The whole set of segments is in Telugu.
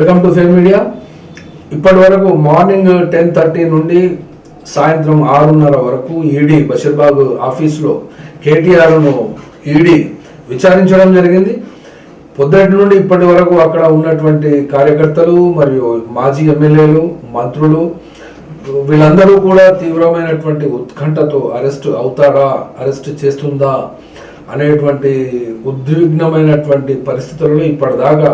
Welcome to fame media. ఇప్పటి వరకు మార్నింగ్ టెన్ థర్టీ నుండి సాయంత్రం ఆరున్నర వరకు ఈడీ బషీర్బాగ్ ఆఫీస్లో కేటీఆర్ను ఈడీ విచారించడం జరిగింది. పొద్దుటి నుండి ఇప్పటి వరకు అక్కడ ఉన్నటువంటి కార్యకర్తలు మరియు మాజీ ఎమ్మెల్యేలు మంత్రులు వీళ్ళందరూ కూడా తీవ్రమైనటువంటి ఉత్కంఠతో అరెస్ట్ అవుతారా అరెస్ట్ చేస్తుందా అనేటువంటి ఉద్విగ్నమైనటువంటి పరిస్థితుల్లో ఇప్పటిదాకా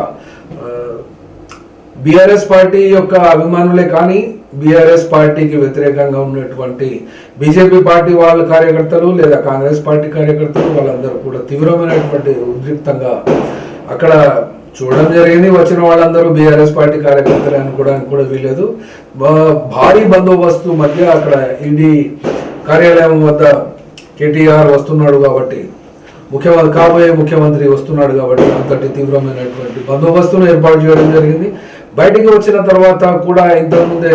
బీఆర్ఎస్ పార్టీ యొక్క అభిమానులే కానీ బీఆర్ఎస్ పార్టీకి వ్యతిరేకంగా ఉన్నటువంటి బీజేపీ పార్టీ వాళ్ళ కార్యకర్తలు లేదా కాంగ్రెస్ పార్టీ కార్యకర్తలు వాళ్ళందరూ కూడా తీవ్రమైనటువంటి ఉద్రిక్తంగా అక్కడ చూడడం జరిగింది. వచ్చిన వాళ్ళందరూ బీఆర్ఎస్ పార్టీ కార్యకర్తలు అనుకోవడానికి కూడా వీలేదు. బా- భారీ బందోబస్తు మధ్య అక్కడ ఈడీ కార్యాలయం వద్ద కేటీఆర్ వస్తున్నాడు కాబట్టి ముఖ్యమంత్రి కాబోయే ముఖ్యమంత్రి వస్తున్నాడు కాబట్టి అంతటి తీవ్రమైనటువంటి బందోబస్తును ఏర్పాటు చేయడం జరిగింది. బయటికి వచ్చిన తర్వాత కూడా ఇంతకుముందే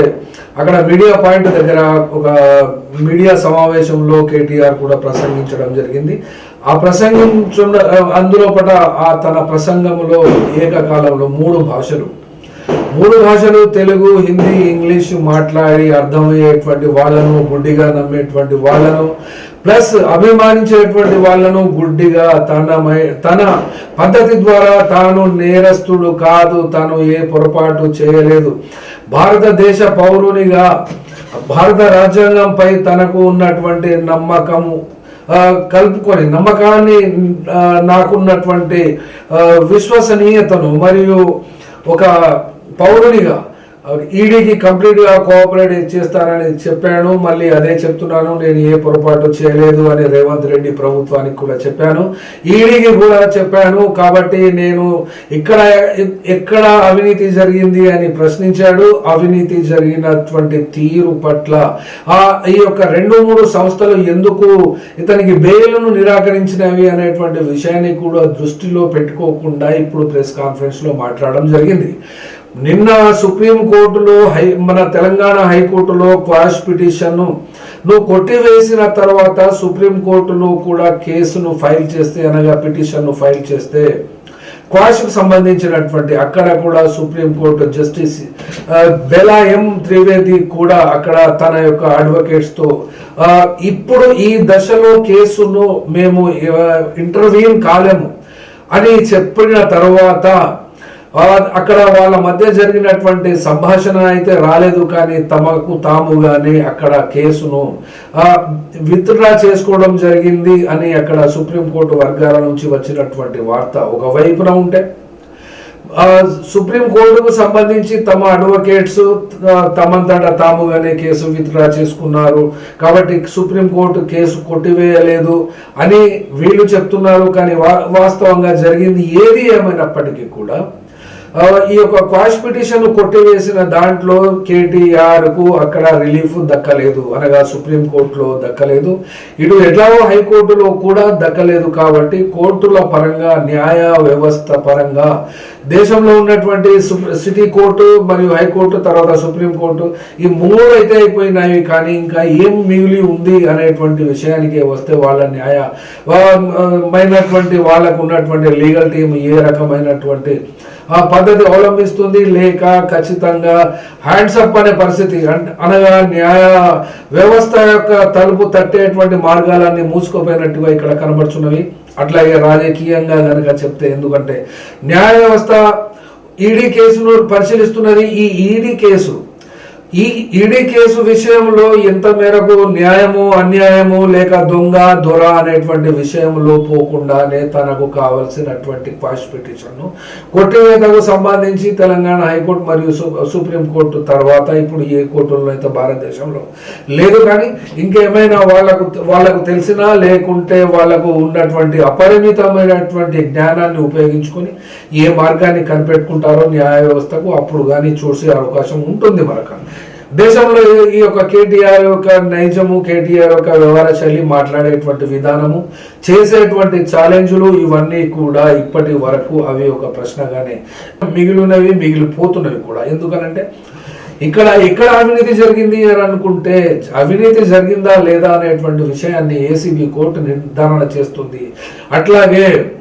అక్కడ మీడియా పాయింట్ దగ్గర ఒక మీడియా సమావేశంలో కేటీఆర్ కూడా ప్రసంగించడం జరిగింది. ఆ ప్రసంగించున్న అందులో పట ఆ తన ప్రసంగంలో ఏకకాలంలో మూడు భాషలు. మూడు భాషలు తెలుగు హిందీ ఇంగ్లీష్ మాట్లాడి అర్థమయ్యేటువంటి వాళ్ళను గుడ్డిగా నమ్మేటువంటి వాళ్ళను ప్లస్ అభిమానించేటువంటి వాళ్ళను గుడ్డిగా తన మై- తన పద్ధతి ద్వారా తాను నేరస్తుడు కాదు తాను ఏ పొరపాటు చేయలేదు. భారతదేశ పౌరునిగా భారత రాజ్యాంగంపై తనకు ఉన్నటువంటి నమ్మకము కలుపుకొని నమ్మకాన్ని నాకున్నటువంటి విశ్వసనీయతను మరియు ఒక పౌరునిగా ఈడీకి కంప్లీట్గా కోఆపరేట్ చేస్తానని చెప్పాను మళ్ళీ అదే చెప్తున్నాను నేను ఏ పొరపాటు చేయలేదు అని రేవంత్ రెడ్డి ప్రభుత్వానికి కూడా చెప్పాను. ఈడీకి కూడా చెప్పాను కాబట్టి నేను ఇక్కడ ఎక్కడ అవినీతి జరిగింది అని ప్రశ్నించాడు. అవినీతి జరిగినటువంటి తీరు పట్ల ఆ ఈ యొక్క రెండు మూడు సంస్థలు ఎందుకు ఇతనికి బెయిల్ను నిరాకరించినవి అనేటువంటి విషయాన్ని కూడా దృష్టిలో పెట్టుకోకుండా ఇప్పుడు ప్రెస్ కాన్ఫరెన్స్లో మాట్లాడడం జరిగింది. నిన్న సుప్రీం కోర్టులో హై మన తెలంగాణ హైకోర్టులో క్వాష్ పిటిషన్ నువ్వు కొట్టివేసిన తర్వాత సుప్రీం కోర్టులో కూడా కేసును ఫైల్ చేస్తే అనగా పిటిషన్ను ఫైల్ చేస్తే క్వాష్కు సంబంధించినటువంటి అక్కడ కూడా supreme court justice Bela M Trivedi కూడా అక్కడ తన యొక్క అడ్వకేట్స్తో ఇప్పుడు ఈ దశలో కేసును మేము ఇంటర్వ్యూన్ కాలేము అని చెప్పిన తర్వాత అక్కడ వాళ్ళ మధ్య జరిగినటువంటి సంభాషణ అయితే రాలేదు కానీ తమకు తాముగానే అక్కడ కేసును విత్డ్రా చేసుకోవడం జరిగింది అని అక్కడ సుప్రీంకోర్టు వర్గాల నుంచి వచ్చినటువంటి వార్త ఒకవైపున ఉంటే సుప్రీంకోర్టుకు సుప్రీం కోర్టుకు సంబంధించి తమ అడ్వకేట్స్ తమంతట తాముగానే కేసు విత్డ్రా చేసుకున్నారు. కాబట్టి సుప్రీంకోర్టు కేసు కొట్టివేయలేదు అని వీళ్ళు చెప్తున్నారు. కానీ వా- వాస్తవంగా జరిగింది ఏది ఏమైనప్పటికీ కూడా ఈ యొక్క క్వాష్ పిటిషన్ కొట్టివేసిన దాంట్లో కేటీఆర్కు అక్కడ రిలీఫ్ దక్కలేదు అనగా సుప్రీం కోర్టులో దక్కలేదు. ఇటు ఎట్లాగో హైకోర్టులో కూడా దక్కలేదు కాబట్టి కోర్టుల పరంగా న్యాయ వ్యవస్థ పరంగా దేశంలో ఉన్నటువంటి సిటీ కోర్టు మరియు హైకోర్టు తర్వాత సుప్రీం కోర్టు ఈ మూడు అయితే అయిపోయినాయి కానీ ఇంకా ఏం మిగిలి ఉంది అనేటువంటి విషయానికి వస్తే వాళ్ళ న్యాయ మైనటువంటి వాళ్ళకు ఉన్నటువంటి లీగల్ టీం ఏ రకమైనటువంటి ఆ పద్ధతి అవలంబిస్తుంది. లేక ఖచ్చితంగా హ్యాండ్స్ అప్ అనే పరిస్థితి అనగా న్యాయ వ్యవస్థ యొక్క తలుపు తట్టేటువంటి మార్గాలన్నీ మూసుకోపోయినట్టుగా ఇక్కడ కనబడుచున్నవి. అట్లాగే రాజకీయంగా కనుక చెప్తే ఎందుకంటే న్యాయ వ్యవస్థ ఈడీ కేసును పరిశీలిస్తున్నది. ఈ ఈడీ కేసు ఈ ఈడీ కేసు విషయంలో ఎంత మేరకు న్యాయము అన్యాయము లేక దొంగ దొర అనేటువంటి విషయంలో పోకుండానే తనకు కావలసినటువంటి క్వాష్ పిటిషన్ను కొట్టివేతకు సంబంధించి తెలంగాణ హైకోర్టు మరియు సు- సుప్రీం కోర్టు తర్వాత ఇప్పుడు ఏ కోర్టుల్లో అయితే భారతదేశంలో లేదు కానీ ఇంకేమైనా వాళ్ళకు వాళ్ళకు తెలిసినా లేకుంటే వాళ్ళకు ఉన్నటువంటి అపరిమితమైనటువంటి జ్ఞానాన్ని ఉపయోగించుకొని ఏ మార్గాన్ని కనిపెట్టుకుంటారో న్యాయ వ్యవస్థకు అప్పుడు కానీ చూసే అవకాశం ఉంటుంది మనకు. దేశంలో ఈ- యొక్క కేటీఆర్ యొక్క నైజము కేటీఆర్ యొక్క వ్యవహార శైలి మాట్లాడేటువంటి విధానము చేసేటువంటి ఛాలెంజ్లు ఇవన్నీ కూడా ఇప్పటి వరకు అవి ఒక ప్రశ్నగానే మిగిలినవి మిగిలిపోతున్నవి కూడా. ఎందుకనంటే ఇక్కడ ఎక్కడ అవినీతి జరిగింది అని అనుకుంటే అవినీతి జరిగిందా లేదా అనేటువంటి విషయాన్ని ఏసీబీ కోర్టు నిర్ధారణ చేస్తుంది. అట్లాగే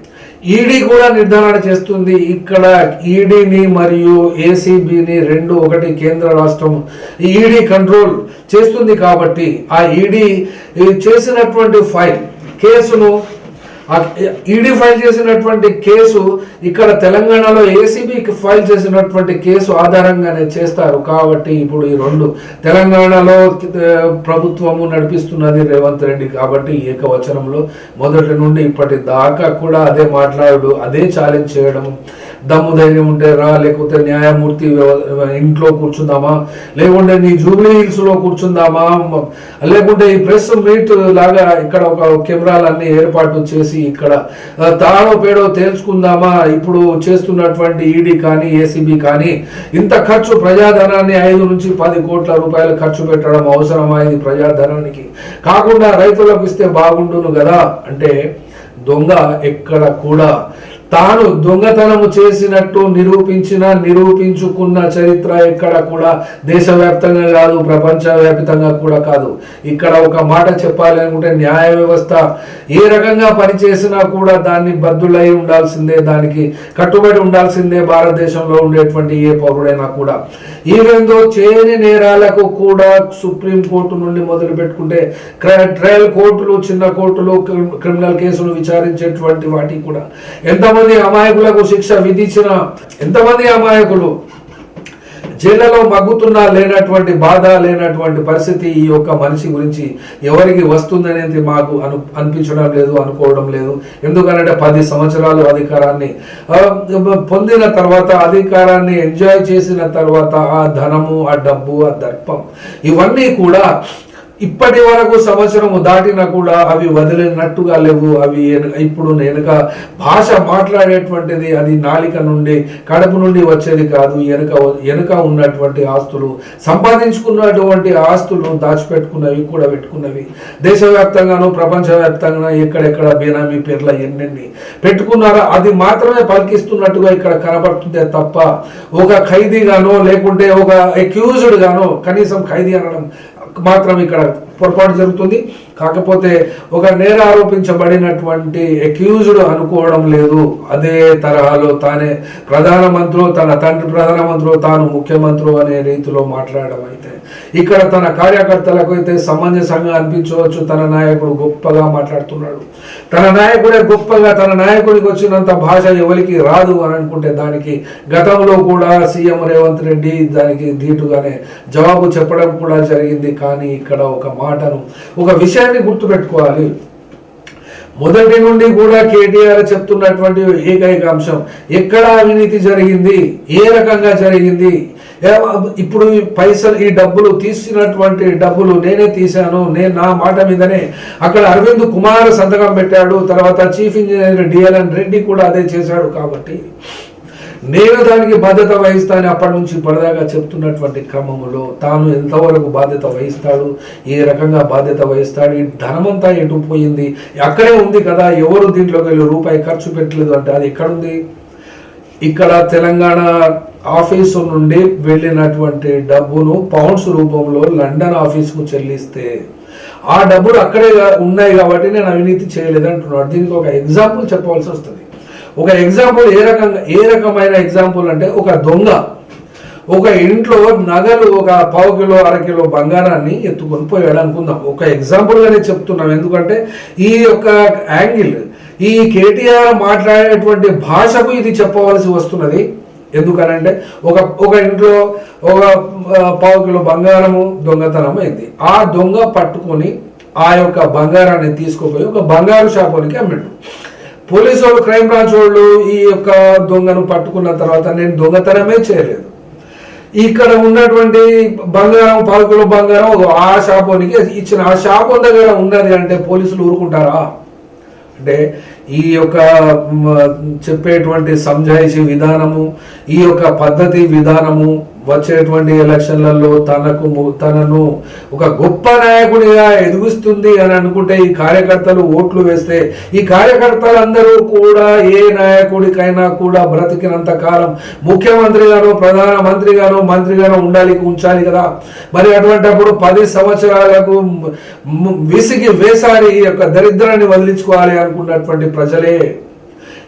ఈడీ కూడా నిర్ధారణ చేస్తుంది. ఇక్కడ ఈడీని మరియు ఏసీబీని రెండు ఒకటి కేంద్ర రాష్ట్రం ఈడీ కంట్రోల్ చేస్తుంది కాబట్టి ఆ ఈడీ చేసినటువంటి ఫైల్ కేసును ఈడీ ఫైల్ చేసినటువంటి కేసు ఇక్కడ తెలంగాణలో ఏసీబీ ఫైల్ చేసినటువంటి కేసు ఆధారంగానే చేస్తారు. కాబట్టి ఇప్పుడు ఈ రెండు తెలంగాణలో ప్రభుత్వము నడిపిస్తున్నది రేవంత్ రెడ్డి కాబట్టి ఏకవచనంలో మొదటి నుండి ఇప్పటి దాకా కూడా అదే మాట్లాడు అదే ఛాలెంజ్ చేయడం దమ్ము ధైర్యం ఉంటే రా లేకపోతే న్యాయమూర్తి ఇంట్లో కూర్చుందామా? లేకుంటే నీ జూబ్లీ హిల్స్లో కూర్చుందామా? లేకుంటే ఈ ప్రెస్ మీట్ లాగా ఇక్కడ ఒక కెమెరాలన్నీ ఏర్పాటు చేసి ఇక్కడ తాడో పేడో తేల్చుకుందామా? ఇప్పుడు చేస్తున్నటువంటి ఈడీ కానీ ఏసీబీ కానీ ఇంత ఖర్చు ప్రజాధనాన్ని ఐదు నుంచి పది కోట్ల రూపాయలు ఖర్చు పెట్టడం అవసరమా? ఇది ప్రజాధనానికి. కాకుండా రైతులకు ఇస్తే బాగుండును కదా? అంటే దొంగ ఎక్కడ కూడా తాను దొంగతనము చేసినట్టు నిరూపించిన నిరూపించుకున్న చరిత్ర ఎక్కడ కూడా దేశవ్యాప్తంగా కాదు ప్రపంచవ్యాప్తంగా కూడా కాదు. ఇక్కడ ఒక మాట చెప్పాలి అనుకుంటే న్యాయ వ్యవస్థ ఏ రకంగా పనిచేసినా కూడా దాన్ని బద్దులై ఉండాల్సిందే దానికి కట్టుబడి ఉండాల్సిందే భారతదేశంలో ఉండేటువంటి ఏ పౌరుడైనా కూడా. ఈవెందో చేయని నేరాలకు కూడా సుప్రీం కోర్టు నుండి మొదలు పెట్టుకుంటే ట్రయల్ కోర్టులు చిన్న కోర్టులు క్రిమినల్ కేసులు విచారించేటువంటి వాటికి కూడా. ఎంతమంది అమాయకులకు శిక్ష విధించిన ఎంతమంది అమాయకులు జైళ్ళలో మగ్గుతున్నా లేనటువంటి బాధ లేనటువంటి పరిస్థితి ఈ యొక్క మనిషి గురించి ఎవరికి వస్తుందనేది మాకు అను అనిపించడం లేదు అనుకోవడం లేదు. ఎందుకంటే పది సంవత్సరాలు అధికారాన్ని పొందిన తర్వాత అధికారాన్ని ఎంజాయ్ చేసిన తర్వాత ఆ ధనము ఆ డబ్బు ఆ దర్పం ఇవన్నీ కూడా ఇప్పటి వరకు సంవత్సరము దాటినా కూడా అవి వదిలినట్టుగా లేవు. అవి ఇప్పుడు వెనుక భాష మాట్లాడేటువంటిది అది నాలిక నుండి కడుపు నుండి వచ్చేది కాదు. వెనుక వెనుక ఉన్నటువంటి ఆస్తులు సంపాదించుకున్నటువంటి ఆస్తులు దాచిపెట్టుకున్నవి కూడా పెట్టుకున్నవి. దేశవ్యాప్తంగాను ప్రపంచవ్యాప్తంగా ఎక్కడెక్కడ బేనామీ పేర్ల ఎన్నెన్ని పెట్టుకున్నారా? అది మాత్రమే పలికిస్తున్నట్టుగా ఇక్కడ కనబడుతుందే తప్ప ఒక ఖైదీగానో లేకుంటే ఒక అక్యూజ్డ్ గానో కనీసం ఖైదీ అనడం మాత్రం ఇక్కడ పొరపాటు జరుగుతుంది. కాకపోతే ఒక నేర ఆరోపించబడినటువంటి అక్యూజ్డ్ అనుకోవడం లేదు. అదే తరహాలో తానే ప్రధానమంత్రి తన తండ్రి ప్రధానమంత్రి తాను ముఖ్యమంత్రి అనే రీతిలో మాట్లాడడం అయితే. ఇక్కడ తన కార్యకర్తలకు అయితే సమంజసంగా అనిపించవచ్చు. తన నాయకుడు గొప్పగా మాట్లాడుతున్నాడు. తన నాయకుడే గొప్పగా తన నాయకుడికి వచ్చినంత భాష ఎవరికి రాదు అని అనుకుంటే దానికి గతంలో కూడా సీఎం రేవంత్ రెడ్డి దానికి ధీటుగానే జవాబు చెప్పడం కూడా జరిగింది. కానీ ఇక్కడ ఒక మాటను ఒక విషయం విషయాన్ని గుర్తుపెట్టుకోవాలి. మొదటి నుండి కూడా కేటీఆర్ చెప్తున్నటువంటి ఏకైక అంశం ఎక్కడ అవినీతి జరిగింది ఏ రకంగా జరిగింది ఇప్పుడు పైసలు ఈ డబ్బులు తీసినటువంటి డబ్బులు నేనే తీశాను నేను నా మాట మీదనే. అక్కడ అరవింద్ కుమార్ సంతకం పెట్టాడు తర్వాత చీఫ్ ఇంజనీర్ డిఎల్ఎన్ రెడ్డి కూడా అదే చేశాడు కాబట్టి. నేను దానికి బాధ్యత వహిస్తాను అప్పటి నుంచి ఇప్పటిదాకా చెప్తున్నటువంటి క్రమంలో తాను ఎంతవరకు బాధ్యత వహిస్తాడు ఏ రకంగా బాధ్యత వహిస్తాడు ఈ ధనమంతా ఎటు పోయింది అక్కడే ఉంది కదా ఎవరు దీంట్లోకి వెళ్ళి రూపాయి ఖర్చు పెట్టలేదు అంటే అది ఎక్కడుంది? ఇక్కడ తెలంగాణ ఆఫీసు నుండి వెళ్ళినటువంటి డబ్బును పౌండ్స్ రూపంలో లండన్ ఆఫీస్కు చెల్లిస్తే ఆ డబ్బులు అక్కడే ఉన్నాయి కాబట్టి నేను అవినీతి చేయలేదు అంటున్నాడు దీనికి ఒక ఎగ్జాంపుల్ చెప్పవలసి వస్తుంది. ఒక ఎగ్జాంపుల్ ఏ రకంగా ఏ రకమైన ఎగ్జాంపుల్ అంటే ఒక దొంగ. ఒక ఇంట్లో నగలు ఒక పావు కిలో అరకిలో బంగారాన్ని ఎత్తుకొని పోయాడు అనుకుందాం. ఒక ఎగ్జాంపుల్గానే చెప్తున్నాం. ఎందుకంటే ఈ యొక్క యాంగిల్ ఈ కేటీఆర్ మాట్లాడేటువంటి భాషకు ఇది చెప్పవలసి వస్తున్నది. ఎందుకనంటే ఒక ఒక ఇంట్లో ఒక పావు కిలో బంగారము దొంగతనం అయింది. ఆ దొంగ పట్టుకొని ఆ యొక్క బంగారాన్ని తీసుకుపోయి ఒక బంగారు షాపునికి అమ్మిండు. పోలీసు వాళ్ళు క్రైమ్ బ్రాంచ్ వాళ్ళు ఈ యొక్క దొంగను పట్టుకున్న తర్వాత నేను దొంగతనమే చేయలేదు. ఇక్కడ ఉన్నటువంటి బంగారం పలుకులు బంగారం ఆ షాపోనికి ఇచ్చిన ఆ షాపు దగ్గర ఉన్నది అంటే పోలీసులు ఊరుకుంటారా? అంటే ఈ యొక్క చెప్పేటువంటి సంజాయిషి విధానము ఈ యొక్క పద్ధతి విధానము వచ్చేటువంటి ఎలక్షన్లలో తనకు తనను ఒక గొప్ప నాయకుడిగా ఎదుగుస్తుంది అని అనుకుంటే ఈ కార్యకర్తలు ఓట్లు వేస్తే ఈ కార్యకర్తలందరూ కూడా ఏ నాయకుడికైనా కూడా బ్రతికినంత కాలం ముఖ్యమంత్రిగానో ప్రధానమంత్రిగానో మంత్రిగానో ఉండాలి ఉంచాలి కదా. మరి అటువంటిప్పుడు పది సంవత్సరాలకు విసిగి వేసారి ఈ యొక్క దరిద్రాన్ని వదిలించుకోవాలి అనుకున్నటువంటి ప్రజలే.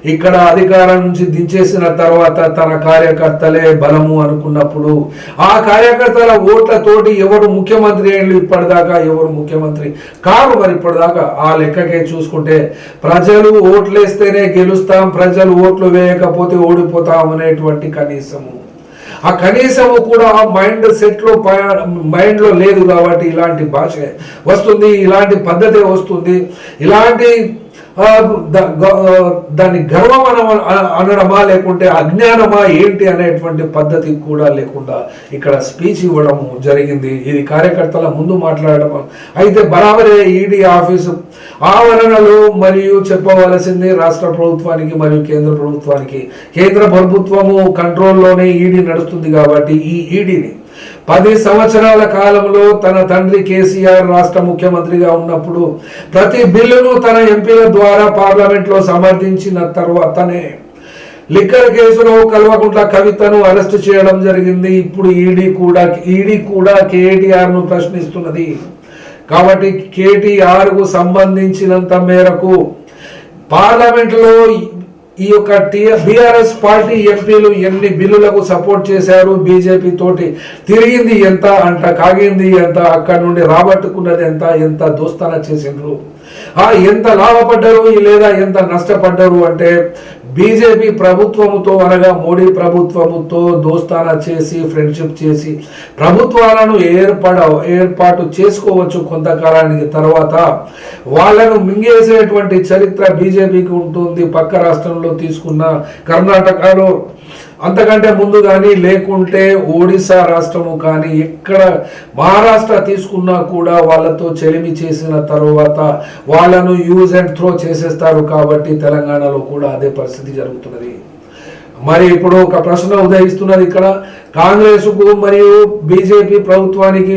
ఇక్కడ అధికారం నుంచి దించేసిన తర్వాత తన కార్యకర్తలే బలము అనుకున్నప్పుడు ఆ కార్యకర్తల ఓట్లతోటి ఎవరు ముఖ్యమంత్రి అయ్యిండు ఇప్పటిదాకా ఎవరు ముఖ్యమంత్రి కారు మరి ఇప్పటిదాకా ఆ లెక్కకే చూసుకుంటే ప్రజలు ఓట్లేస్తేనే గెలుస్తాం ప్రజలు ఓట్లు వేయకపోతే ఓడిపోతాం అనేటువంటి కనీసము. ఆ కనీసము కూడా మైండ్ సెట్లో మైండ్లో లేదు కాబట్టి ఇలాంటి భాష వస్తుంది ఇలాంటి పద్ధతి వస్తుంది. ఇలాంటి దాన్ని గర్వం అన అనడమా లేకుంటే అజ్ఞానమా ఏంటి అనేటువంటి పద్ధతి కూడా లేకుండా ఇక్కడ స్పీచ్ ఇవ్వడం జరిగింది. ఇది కార్యకర్తల ముందు మాట్లాడడం. అయితే బరాబరే ఈడీ ఆఫీసు ఆవరణలు మరియు చెప్పవలసింది రాష్ట్ర ప్రభుత్వానికి మరియు కేంద్ర ప్రభుత్వానికి. కేంద్ర ప్రభుత్వము కంట్రోల్లోనే ఈడీ నడుస్తుంది కాబట్టి ఈ ఈడీని పది సంవత్సరాల కాలంలో తన తండ్రి కేసీఆర్ రాష్ట్ర ముఖ్యమంత్రిగా ఉన్నప్పుడు ప్రతి బిల్లును తన ఎంపీల ద్వారా పార్లమెంట్లో సమర్థించిన తర్వాతనే లిక్కర్ కేసులో కల్వకుంట్ల కవితను అరెస్ట్ చేయడం జరిగింది. ఇప్పుడు ఈడీ కూడా ఈడీ కూడా కేటీఆర్ను ప్రశ్నిస్తున్నది. కాబట్టి కేటీఆర్కు సంబంధించినంత మేరకు పార్లమెంట్లో ఈ యొక్క బీఆర్ఎస్ పార్టీ ఎంపీలు ఎన్ని బిల్లులకు సపోర్ట్ చేశారు బీజేపీ తోటి? తిరిగింది ఎంత అంట కాగింది ఎంత అక్కడ నుండి రాబట్టుకున్నది ఎంత ఎంత దోస్తాన చేసిండ్రు? ఆ ఎంత లాభపడ్డారు లేదా ఎంత నష్టపడ్డారు అంటే బీజేపీ ప్రభుత్వముతో అనగా మోడీ ప్రభుత్వముతో దోస్తానా చేసి ఫ్రెండ్షిప్ చేసి ప్రభుత్వాలను ఏర్పడ ఏర్పాటు చేసుకోవచ్చు కొంతకాలానికి తర్వాత. వాళ్ళను మింగేసేటువంటి చరిత్ర బీజేపీకి ఉంటుంది. పక్క రాష్ట్రంలో తీసుకున్న కర్ణాటకలో. అంతకంటే ముందు కానీ లేకుంటే ఒడిశా రాష్ట్రము కానీ ఎక్కడ మహారాష్ట్ర తీసుకున్నా కూడా వాళ్ళతో చెలిమి చేసిన తర్వాత వాళ్ళను యూజ్ అండ్ త్రో చేసేస్తారు కాబట్టి తెలంగాణలో కూడా అదే పరిస్థితి జరుగుతున్నది. మరి ఇప్పుడు ఒక ప్రశ్న ఉదయిస్తున్నది ఇక్కడ. కాంగ్రెస్కు మరియు బీజేపీ ప్రభుత్వానికి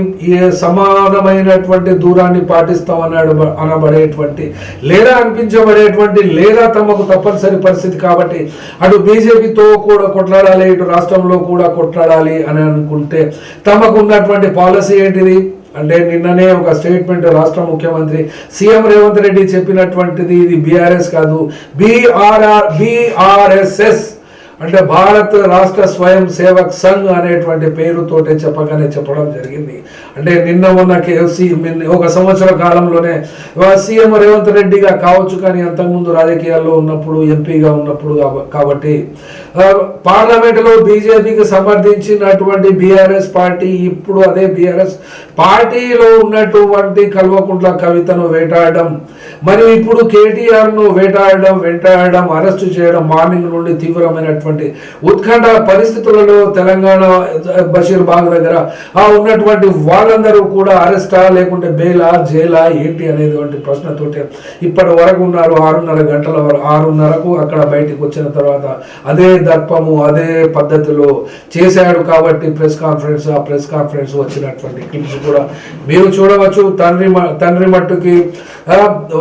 సమానమైనటువంటి దూరాన్ని పాటిస్తామన్నాడు అనబడేటువంటి లేదా అనిపించబడేటువంటి లేదా తమకు తప్పనిసరి పరిస్థితి కాబట్టి అటు బీజేపీతో కూడా కొట్లాడాలి ఇటు రాష్ట్రంలో కూడా కొట్లాడాలి అని అనుకుంటే తమకు ఉన్నటువంటి పాలసీ ఏంటిది? అంటే నిన్ననే ఒక స్టేట్మెంట్ రాష్ట్ర ముఖ్యమంత్రి సీఎం రేవంత్ రెడ్డి చెప్పినటువంటిది ఇది బీఆర్ఎస్ కాదు. బీఆర్ఆర్ బీఆర్ఎస్ఎస్ అంటే భారత్ రాష్ట్ర స్వయం సేవక్ సంఘ్ అనేటువంటి పేరుతోటే చెప్పగానే చెప్పడం జరిగింది. అంటే నిన్న ఉన్న కేసీ ఒక సంవత్సర కాలంలోనే సీఎం రేవంత్ రెడ్డిగా కావచ్చు కానీ అంతకుముందు రాజకీయాల్లో ఉన్నప్పుడు ఎంపీగా ఉన్నప్పుడు కాబట్టి పార్లమెంటులో బీజేపీకి సమర్థించినటువంటి బీఆర్ఎస్ పార్టీ ఇప్పుడు అదే బీఆర్ఎస్ పార్టీలో ఉన్నటువంటి కల్వకుంట్ల కవితను వేటాడడం మరియు ఇప్పుడు కేటీఆర్ను వేటాడడం వెంటాడడం అరెస్టు చేయడం మార్నింగ్ నుండి తీవ్రమైనటువంటి ఉత్కంఠ పరిస్థితులలో తెలంగాణ బషీర్ బాగ్ దగ్గర ఆ ఉన్నటువంటి వాళ్ళందరూ కూడా అరెస్టా లేకుంటే బెయిలా జైలా ఏంటి అనేటువంటి ప్రశ్నతోటి ఇప్పటి వరకు ఉన్నారు. ఆరున్నర గంటల వరకు ఆరున్నరకు అక్కడ బయటికి వచ్చిన తర్వాత అదే దర్పము అదే పద్ధతిలో చేశాడు కాబట్టి ప్రెస్ కాన్ఫరెన్స్ ఆ ప్రెస్ కాన్ఫరెన్స్ వచ్చినటువంటి క్లిప్స్ కూడా మీరు చూడవచ్చు. తండ్రి తండ్రి మట్టుకి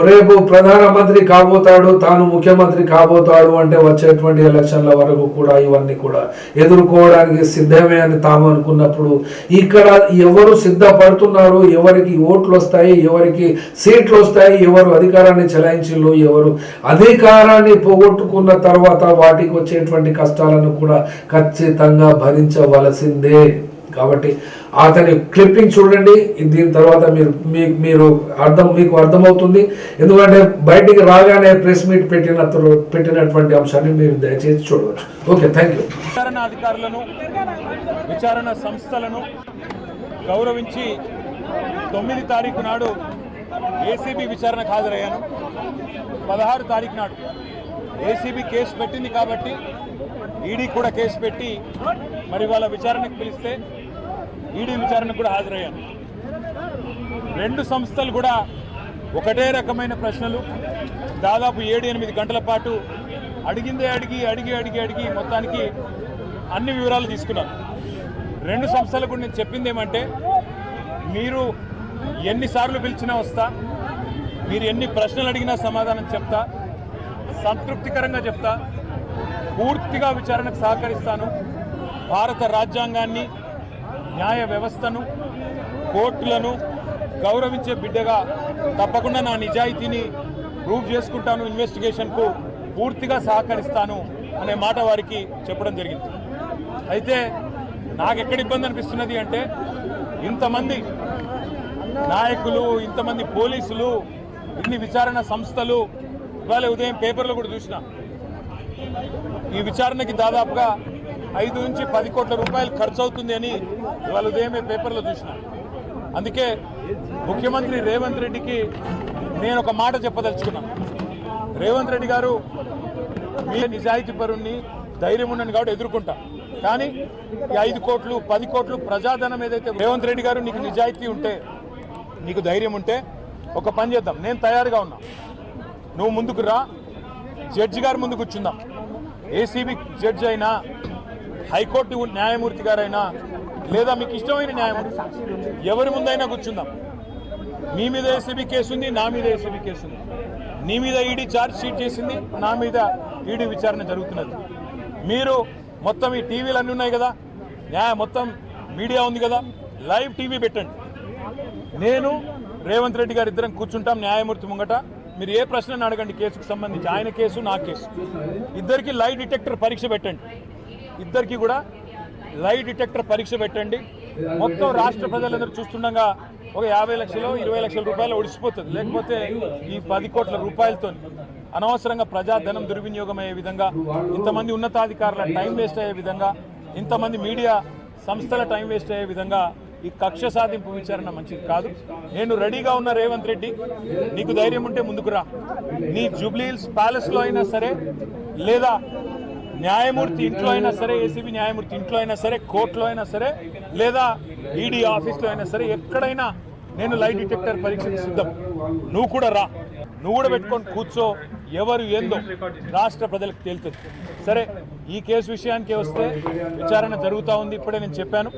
రేపు ప్రధానమంత్రి కాబోతాడు తాను ముఖ్యమంత్రి కాబోతాడు అంటే వచ్చేటువంటి ఎలక్షన్ల వరకు కూడా ఇవన్నీ కూడా ఎదుర్కోవడానికి సిద్ధమే అని తాము అనుకున్నప్పుడు ఇక్కడ ఎవరు సిద్ధపడుతున్నారు ఎవరికి ఓట్లు వస్తాయి ఎవరికి సీట్లు వస్తాయి ఎవరు అధికారాన్ని చెలాయించిళ్ళు ఎవరు అధికారాన్ని పోగొట్టుకున్న తర్వాత వాటికి వచ్చేటువంటి కష్టాలను కూడా ఖచ్చితంగా భరించవలసిందే. కాబట్టి అతని క్లిప్పింగ్ చూడండి. దీని తర్వాత మీరు మీకు మీరు అర్థం మీకు అర్థమవుతుంది. ఎందుకంటే బయటికి రాగానే ప్రెస్ మీట్ పెట్టిన పెట్టినటువంటి అంశాన్ని మీరు దయచేసి చూడవచ్చు. ఓకే థ్యాంక్ యూ విచారణ అధికారులను విచారణ సంస్థలను గౌరవించి తొమ్మిది తారీఖు నాడు ఏసీబీ విచారణకు హాజరయ్యాను. పదహారు తారీఖు నాడు ఏసీబీ కేసు పెట్టింది కాబట్టి ఈడీ కూడా కేసు పెట్టి మరి వాళ్ళ విచారణకు పిలిస్తే ఈడీ విచారణకు కూడా హాజరయ్యాను. రెండు సంస్థలు కూడా ఒకటే రకమైన ప్రశ్నలు. దాదాపు ఏడు ఎనిమిది గంటల పాటు అడిగిందే అడిగి అడిగి అడిగి అడిగి మొత్తానికి అన్ని వివరాలు తీసుకున్నాను. రెండు సంస్థలకు నేను చెప్పింది ఏమంటే మీరు ఎన్నిసార్లు పిలిచినా వస్తా మీరు ఎన్ని ప్రశ్నలు అడిగినా సమాధానం చెప్తా సంతృప్తికరంగా చెప్తా పూర్తిగా విచారణకు సహకరిస్తాను భారత రాజ్యాంగాన్ని న్యాయ వ్యవస్థను కోర్టులను గౌరవించే బిడ్డగా తప్పకుండా నా నిజాయితీని ప్రూవ్ చేసుకుంటాను ఇన్వెస్టిగేషన్కు పూర్తిగా సహకరిస్తాను అనే మాట వారికి చెప్పడం జరిగింది. అయితే నాకు ఎక్కడ ఇబ్బంది అనిపిస్తున్నది అంటే ఇంతమంది నాయకులు ఇంతమంది పోలీసులు ఇన్ని విచారణ సంస్థలు ఇవాళ ఉదయం పేపర్లో కూడా చూసిన. ఈ విచారణకి దాదాపుగా ఐదు నుంచి పది కోట్ల రూపాయలు ఖర్చు అవుతుంది అని ఇవాళ ఉదయమే పేపర్లో చూసిన. అందుకే ముఖ్యమంత్రి రేవంత్ రెడ్డికి నేను ఒక మాట చెప్పదలుచుకున్నాను. రేవంత్ రెడ్డి గారు మీ నిజాయితీపరుణ్ణి ధైర్యం ఉండని కాబట్టి ఎదుర్కొంటా. కానీ ఈ ఐదు కోట్లు పది కోట్లు ప్రజాధనం ఏదైతే రేవంత్ రెడ్డి గారు నీకు నిజాయితీ ఉంటే నీకు ధైర్యం ఉంటే ఒక పని చేద్దాం. నేను తయారుగా ఉన్నా. నువ్వు ముందుకు రా. జడ్జి గారి ముందు కూర్చుందాం. ఏసీబీ జడ్జి అయినా హైకోర్టు న్యాయమూర్తి గారైనా లేదా మీకు ఇష్టమైన న్యాయమూర్తి ఎవరి ముందైనా కూర్చుందాం. మీ మీద ఏసీబీ కేసు ఉంది నా మీద ఏసీబీ కేసు ఉంది. నీ మీద ఈడీ ఛార్జ్ షీట్ చేసింది నా మీద ఈడీ విచారణ జరుగుతున్నది. మీరు మొత్తం ఈ టీవీలు అన్నీ ఉన్నాయి కదా? న్యాయ మొత్తం మీడియా ఉంది కదా? లైవ్ టీవీ పెట్టండి. నేను రేవంత్ రెడ్డి గారు ఇద్దరం కూర్చుంటాం న్యాయమూర్తి ముంగట. మీరు ఏ ప్రశ్నను అడగండి కేసుకు సంబంధించి? ఆయన కేసు నా కేసు. ఇద్దరికి లైవ్ డిటెక్టర్ పరీక్ష పెట్టండి. ఇద్దరికి కూడా లైవ్ డిటెక్టర్ పరీక్ష పెట్టండి. మొత్తం రాష్ట్ర ప్రజలందరూ చూస్తుండగా ఒక యాభై లక్షలు ఇరవై లక్షల రూపాయలు ఒడిసిపోతుంది. లేకపోతే ఈ పది కోట్ల రూపాయలతో అనవసరంగా ప్రజాధనం దుర్వినియోగం అయ్యే విధంగా ఇంతమంది ఉన్నతాధికారుల టైం వేస్ట్ అయ్యే విధంగా ఇంతమంది మీడియా సంస్థల టైం వేస్ట్ అయ్యే విధంగా ఈ కక్ష సాధింపు విచారణ మంచిది కాదు. నేను రెడీగా ఉన్న రేవంత్ రెడ్డి నీకు ధైర్యం ఉంటే ముందుకు రా. నీ జూబ్లీహిల్స్ ప్యాలెస్లో అయినా సరే లేదా న్యాయమూర్తి ఇంట్లో అయినా సరే ఏసీబీ న్యాయమూర్తి ఇంట్లో అయినా సరే కోర్టులో అయినా సరే లేదా ఈడీ ఆఫీస్లో అయినా సరే ఎక్కడైనా నేను లైట్ డిటెక్టర్ పరీక్షకు సిద్ధం. నువ్వు కూడా రా. నువ్వు కూడా పెట్టుకొని కూర్చో. ఎవరు ఏందో రాష్ట్ర ప్రజలకు తేలుతుంది. సరే ఈ కేసు విషయానికి వస్తే విచారణ జరుగుతూ ఉంది. ఇప్పుడే నేను చెప్పాను.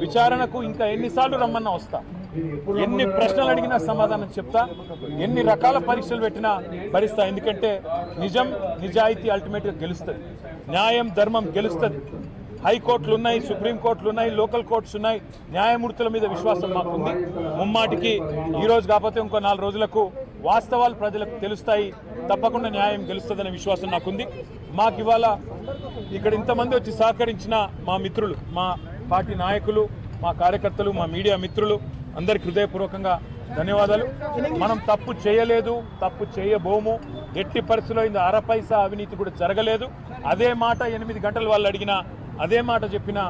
విచారణకు ఇంకా ఎన్నిసార్లు రమ్మన్నా వస్తా. ఎన్ని ప్రశ్నలు అడిగినా సమాధానం చెప్తా. ఎన్ని రకాల పరీక్షలు పెట్టినా భరిస్తా. ఎందుకంటే నిజం నిజాయితీ అల్టిమేట్గా గెలుస్తుంది. న్యాయం ధర్మం గెలుస్తుంది. హైకోర్టులు ఉన్నాయి సుప్రీంకోర్టులు ఉన్నాయి లోకల్ కోర్ట్స్ ఉన్నాయి. న్యాయమూర్తుల మీద విశ్వాసం మాకు ఉంది ముమ్మాటికి ఈరోజు కాకపోతే ఇంకో నాలుగు రోజులకు వాస్తవాలు ప్రజలకు తెలుస్తాయి తప్పకుండా న్యాయం గెలుస్తుందనే విశ్వాసం నాకుంది. మాకు ఇవాళ ఇక్కడ ఇంతమంది వచ్చి సహకరించిన మా మిత్రులు మా పార్టీ నాయకులు మా కార్యకర్తలు మా మీడియా మిత్రులు అందరికి హృదయపూర్వకంగా ధన్యవాదాలు. మనం తప్పు చేయలేదు తప్పు చేయబోము. ఎట్టి పరిస్థితుల్లో ఇంత అర పైసా అవినీతి కూడా జరగలేదు. అదే మాట ఎనిమిది గంటలు వాళ్ళు అడిగినా అదే మాట చెప్పిన